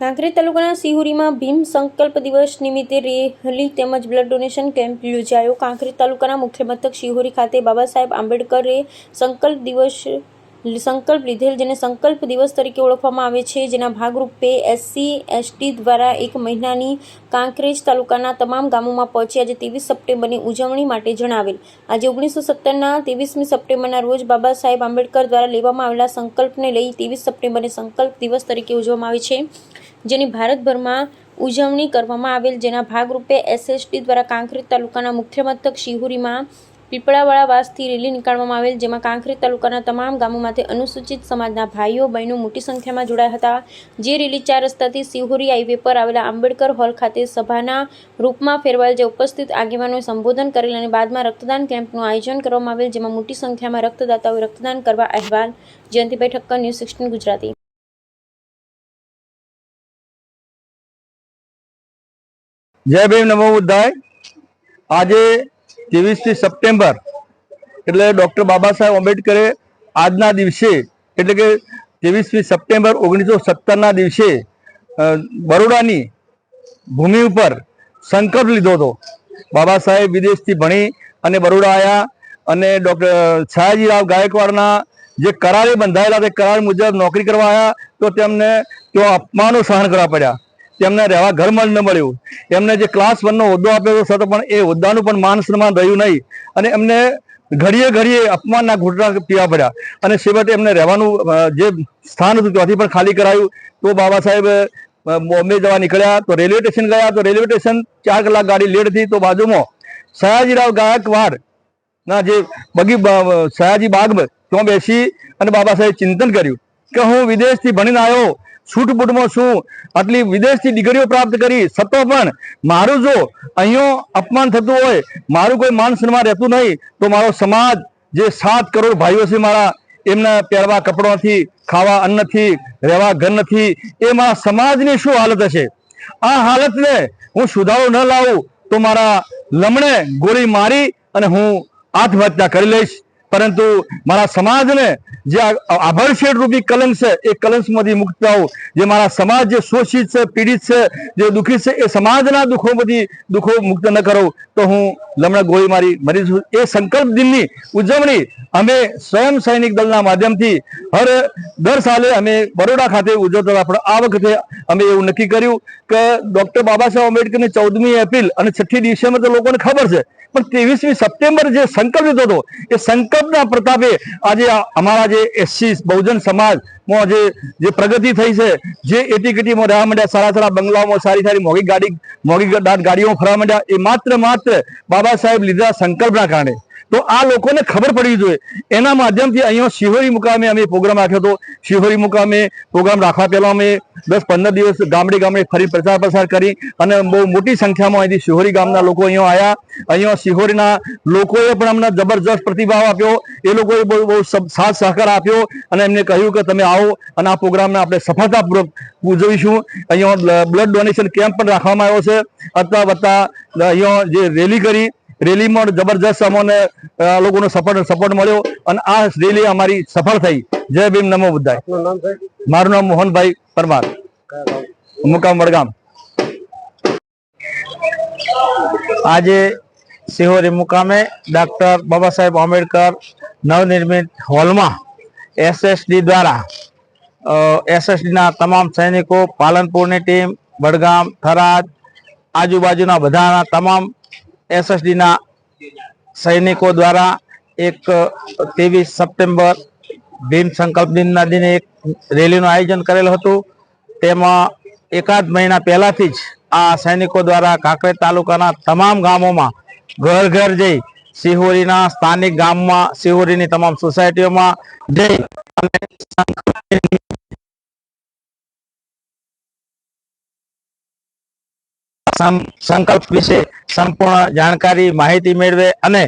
કાંકરેજ તાલુકાના સિહુરીમાં ભીમ સંકલ્પ દિવસ નિમિત્તે રેલી તેમજ બ્લડ ડોનેશન કેમ્પ યોજાયો. કાંકરેજ તાલુકાના મુખ્ય મથક શિહોરી ખાતે બાબા સાહેબ આંબેડકરે સંકલ્પ દિવસ સંકલ્પ લીધેલ, જેને સંકલ્પ દિવસ તરીકે ઓળખવામાં આવે છે. જેના ભાગરૂપે એસસી એસટી દ્વારા એક મહિનાની કાંકરેજ તાલુકાના તમામ ગામોમાં પહોંચી આજે ત્રેવીસ સપ્ટેમ્બરની ઉજવણી માટે જણાવેલ. આજે ઓગણીસો સત્તરના ત્રેવીસમી સપ્ટેમ્બરના રોજ બાબા સાહેબ આંબેડકર દ્વારા લેવામાં આવેલા સંકલ્પને લઈ ત્રેવીસ સપ્ટેમ્બરને સંકલ્પ દિવસ તરીકે ઉજવવામાં આવે છે. જેની ભારતભરમાં ઉજવણી કરવામાં આવેલ, જેના ભાગરૂપે એસએસટી દ્વારા કાંકરેજ તાલુકાના મુખ્ય મથક શિહોરીમાં પીપળાવાળા વાસથી રેલી નીકાળવામાં આવેલ, જેમાં કાંકરી તાલુકાના તમામ ગામોમાંથી અનુસૂચિત સમાજના ભાઈઓ, બહેનો મોટી સંખ્યામાં જોડાયા હતા. જે રેલી ચાર રસ્તાથી સિહોરી હાઈવે પર આવેલા આંબેડકર હોલ ખાતે સભાના રૂપમાં ફેરવાયેલ, જે ઉપસ્થિત આગેવાનોએ સંબોધન કરેલ અને બાદમાં રક્તદાન કેમ્પનું આયોજન કરવામાં આવેલ, જેમાં મોટી સંખ્યામાં રક્તદાતાઓએ રક્તદાન કરવા અહેવાલ જયંતિભાઈ ઠક્કર, ન્યૂઝ સિક્સટીન ગુજરાતી. જય ભીમ નમો બુદ્ધાય. આજે ત્રેવીસમી સપ્ટેમ્બર. એટલે ડૉક્ટર બાબા સાહેબ આંબેડકરે આજના દિવસે, એટલે કે ત્રેવીસમી સપ્ટેમ્બર ઓગણીસો સત્તરના દિવસે બરોડાની ભૂમિ ઉપર સંકલ્પ લીધો હતો. બાબા સાહેબ વિદેશથી ભણી અને બરોડા આવ્યા અને ડૉક્ટર સયાજીરાવ ગાયકવાડના જે કરારે બંધાયેલા તે કરાર મુજબ નોકરી કરવા આવ્યા તો તેમને તેઓ અપમાનો સહન કરવા પડ્યા. તેમને રહેવા ઘર ન મળ્યું. એમને જે ક્લાસ વનનો હોદ્દો આપ્યો હતો પણ એ હોદ્દાનું પણ માન સન્માન રહ્યું નહીં. અને એમને ઘડીએ ઘડીએ અપમાનના ઘૂંટણા પીવા પડ્યા. અને છેવટે એમને રહેવાનું જે સ્થાન હતું ત્યાંથી પણ ખાલી કરાયું. તો બાબા સાહેબ બોમ્બે જવા નીકળ્યા. તો રેલવે સ્ટેશન ગયા. તો રેલવે સ્ટેશન ચાર કલાક ગાડી લેટ થઈ તો બાજુમાં સયાજીરાવ ગાયકવાડ ના જે બગી સયાજી બાગ ત્યાં બેસી અને બાબા સાહેબ ચિંતન કર્યું કે હું વિદેશથી ભણીને આવ્યો. છૂટબૂટમાં છું. આટલી વિદેશથી ડિગ્રીઓ પ્રાપ્ત કરી. છતાં પણ મારું જો અહીંયા અપમાન થતું હોય, મારું કોઈ માન સન્માન રહેતું નહીં, તો મારો સમાજ જે સાત કરોડ ભાઈઓ છે મારા, એમના પહેરવા કપડાં નથી, ખાવા અન્ન નથી, રહેવા ઘર નથી, એ મારા સમાજની શું હાલત હશે? આ હાલતને હું સુધારો ન લાવું, તો મારા લમણે ગોળી મારી અને હું આત્મહત્યા કરી લઈશ. પરંતુ મારા સમાજને જે આભરશેડ રૂપી કલંક છે, એ કલંકમાંથી મુક્ત આવું જે મારા સમાજ જે શોષિત છે, પીડિત છે, જે દુઃખી છે, એ સમાજના દુઃખોમાંથી દુઃખો મુક્ત ન કરો તો હું લમણા ગોળી મારી મરી. એ સંકલ્પ દિનની ઉજવણી અમે સ્વયં સૈનિક દળના માધ્યમથી હર દર સાલે અમે બરોડા ખાતે ઉજવતા પણ આ વખતે અમે એવું નક્કી કર્યું કે ડોક્ટર બાબા સાહેબ આંબેડકરની ચૌદમી એપ્રિલ અને છઠ્ઠી ડિસેમ્બર તો લોકોને ખબર છે. પણ ત્રેવીસમી સપ્ટેમ્બર જે સંકલ્પ લીધો હતો, એ સંકલ્પના પ્રતાપે આજે અમારા જે એસસી બહુજન સમાજમાં જે જે પ્રગતિ થઈ છે, જે એટીકેટીમાં રહેવા માંડ્યા, સારા સારા બંગલાઓમાં સારી સારી મોંઘી ગાડી, મોંઘી ગાડીઓ ફરવા માંડ્યા, એ માત્ર માત્ર બાબા સાહેબ લીધા સંકલ્પના કારણે. તો આ લોકોને ખબર પડવી જોઈએ. એના માધ્યમથી અહીંયા શિહોરી મુકામે અમે પ્રોગ્રામ રાખ્યો હતો. શિહોરી મુકામે પ્રોગ્રામ રાખવા પહેલાં અમે દસ પંદર દિવસ ગામડે ગામડે ફરી પ્રચાર પ્રસાર કરી અને બહુ મોટી સંખ્યામાં અહીંથી શિહોરી ગામના લોકો અહીંયા આવ્યા અહીંયા શિહોરીના લોકોએ પણ અમને જબરજસ્ત પ્રતિભાવ આપ્યો. એ લોકોએ બહુ બહુ સાથ સહકાર આપ્યો અને એમને કહ્યું કે તમે આવો અને આ પ્રોગ્રામને આપણે સફળતાપૂર્વક ઉજવીશું. અહીંયા બ્લડ ડોનેશન કેમ્પ પણ રાખવામાં આવ્યો છે. અથવા વત્તા અહીંયા જે રેલી કરી રેલીમાં જબરજસ્ત અમને લોકોનો સપોર્ટ સપોર્ટ મળ્યો અને આ રેલી અમારી સફળ થઈ. જય ભીમ નમો બુદ્ધાય. મારું નામ મોહનભાઈ પરમાર. મુકામ વડગામ. આજે સિહોરી મુકામે ડોક્ટર બાબા સાહેબ આંબેડકર નવનિર્મિત હોલમાં એસએસડી દ્વારા એસએસડીના તમામ સૈનિકો પાલનપુરની ટીમ વડગામ થરાદ આજુબાજુના બધાના તમામ એસએસડી ના સૈનિકો દ્વારા એક ત્રેવીસ સપ્ટેમ્બર ભીમ સંકલ્પ દિનના દિને એક રેલીનું આયોજન કરેલું હતું. તેમાં એકાદ મહિના પહેલાથી જ આ સૈનિકો દ્વારા કાંકરેજ તાલુકાના તમામ ગામોમાં ઘર ઘર જઈ સિહોરીના સ્થાનિક ગામમાં સિહોરીની તમામ સોસાયટીઓમાં જઈ અને સંકલ્પ વિશે સંપૂર્ણ જાણકારી, માહિતી મેળવે અને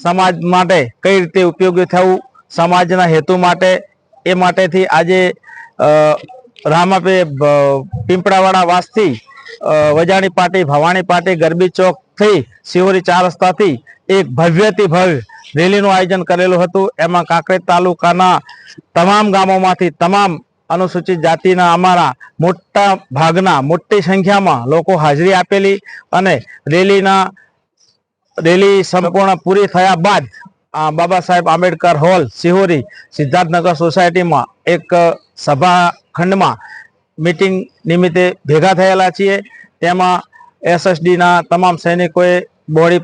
સમાજ માટે કઈ રીતે ઉપયોગી થવું, સમાજના હેતુ માટે, એ માટેથી આજે રામાપે પીંપળાવાળા વાસથી વજાણી પાટી, ભવાણી પાટી, ગરબી ચોક થઈ શિવરી ચાર રસ્તાથી એક ભવ્યથી ભવ્ય રેલીનું આયોજન કરેલું હતું. એમાં કાંકરેજ તાલુકાના તમામ ગામોમાંથી તમામ અનુસૂચિત જાતિના અમારા મોટા ભાગના મોટી સંખ્યામાં લોકો હાજરી આપેલી અને રેલીના, રેલી સંપૂર્ણ પૂરી થયા બાદ બાબા સાહેબ આંબેડકર હોલ, સિહોરી, સિદ્ધાર્થનગર સોસાયટીમાં એક સભા ખંડમાં મીટિંગ નિમિત્તે ભેગા થયેલા છીએ. તેમાં એસએસડીના તમામ સૈનિકોએ બોડી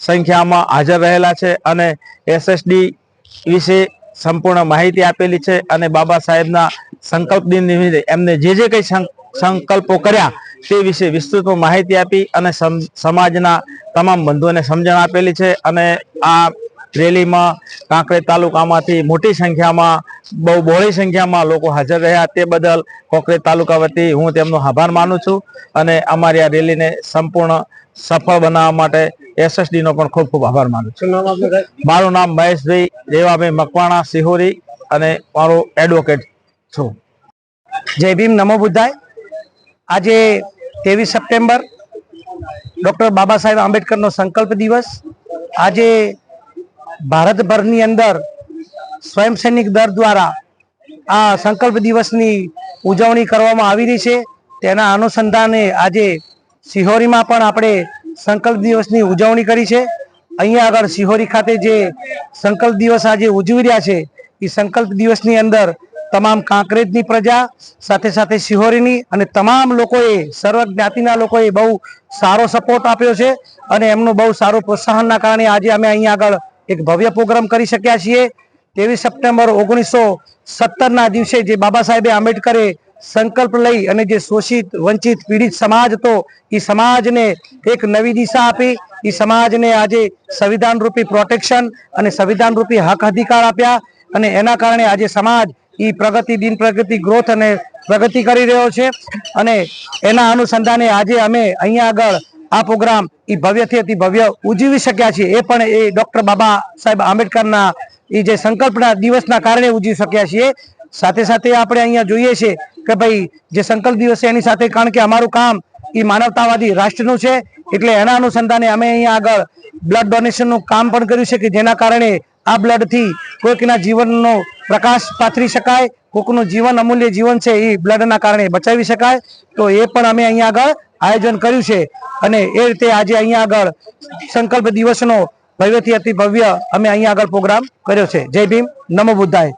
સંખ્યામાં હાજર રહેલા છે અને એસએસડી વિશે સંપૂર્ણ માહિતી આપેલી છે અને બાબા સાહેબના સંકલ્પ દિન નિમિત્તે એમને જે જે કંઈ સંકલ્પો કર્યા તે વિશે વિસ્તૃતમાં માહિતી આપી અને સમ- સમાજના તમામ બંધુઓને સમજણ આપેલી છે અને આ રેલીમાં કાંકરેજ તાલુકામાંથી મોટી સંખ્યામાં, બહુ બહોળી સંખ્યામાં લોકો હાજર રહ્યા. તે બદલ કોકરેજ તાલુકા વતી હું તેમનો આભાર માનું છું અને અમારી આ રેલીને સંપૂર્ણ સફળ બનાવવા માટે એસએસડી નો પણ ખૂબ ખૂબ આભાર માનું છું. મારું નામ મહેશભાઈ રેવાભાઈ મકવાણા સિહોરી અને મારો એડવોકેટ છું. જય ભીમ નમો બુદ્ધાય. આજે ત્રેવીસ સપ્ટેમ્બર ડૉક્ટર બાબા સાહેબ આંબેડકરનો સંકલ્પ દિવસ. આજે ભારતભરની અંદર સ્વયં સૈનિક દળ દ્વારા આ સંકલ્પ દિવસની ઉજવણી કરવામાં આવી રહી છે. તેના અનુસંધાને આજે સિહોરીમાં પણ આપણે સંકલ્પ દિવસની ઉજવણી કરી છે. અહીંયા આગળ સિહોરી ખાતે જે સંકલ્પ દિવસ આજે ઉજવી રહ્યા છે, એ સંકલ્પ દિવસની અંદર તમામ કાંકરેજની પ્રજા, સાથે સાથે સિહોરીની અને તમામ લોકોએ સર્વ જ્ઞાતિના લોકોએ બહુ સારો સપોર્ટ આપ્યો છે અને એમનું બહુ સારું પ્રોત્સાહનના કારણે આજે અમે અહીંયા આગળ એક ભવ્ય પ્રોગ્રામ કરી શક્યા છીએ. ત્રેવીસ સપ્ટેમ્બર ઓગણીસો સત્તરના દિવસે જે બાબા સાહેબે આંબેડકરે સંકલ્પ લઈ અને જે શોષિત, વંચિત, પીડિત સમાજ હતો, એ સમાજને એક નવી દિશા આપી. એ સમાજને આજે સંવિધાન રૂપી પ્રોટેક્શન અને સંવિધાન રૂપી હક અધિકાર આપ્યા અને એના કારણે આજે સમાજ એ પ્રગતિ, દિન પ્રગતિ ગ્રોથ અને પ્રગતિ કરી રહ્યો છે. અને એના અનુસંધાને આજે અમે અહીંયા આગળ આ પ્રોગ્રામ એ ભવ્યથી અતિ ભવ્ય ઉજવી શક્યા છીએ. એ પણ એ ડોક્ટર બાબા સાહેબ આંબેડકરના એ જે સંકલ્પના દિવસના કારણે ઉજવી શક્યા છીએ. સાથે સાથે આપણે અહીંયા જોઈએ છે કે ભાઈ જે સંકલ્પ દિવસ છે, એની સાથે કારણ કે અમારું કામ એ માનવતાવાદી રાષ્ટ્રનું છે, એટલે એના અનુસંધાને અમે અહીંયા આગળ બ્લડ ડોનેશનનું કામ પણ કર્યું છે કે જેના કારણે આ બ્લડથી કોઈકના જીવનનો પ્રકાશ પાથરી શકાય, કોઈકનું જીવન અમૂલ્ય જીવન છે એ બ્લડના કારણે બચાવી શકાય. તો એ પણ અમે અહીંયા આગળ આયોજન કર્યું છે. અને એ રીતે આજે અહીંયા આગળ સંકલ્પ દિવસનો ભવ્યથી અતિ ભવ્ય અમે અહીંયા આગળ પ્રોગ્રામ કર્યો છે. જય ભીમ. નમો બુદ્ધાય.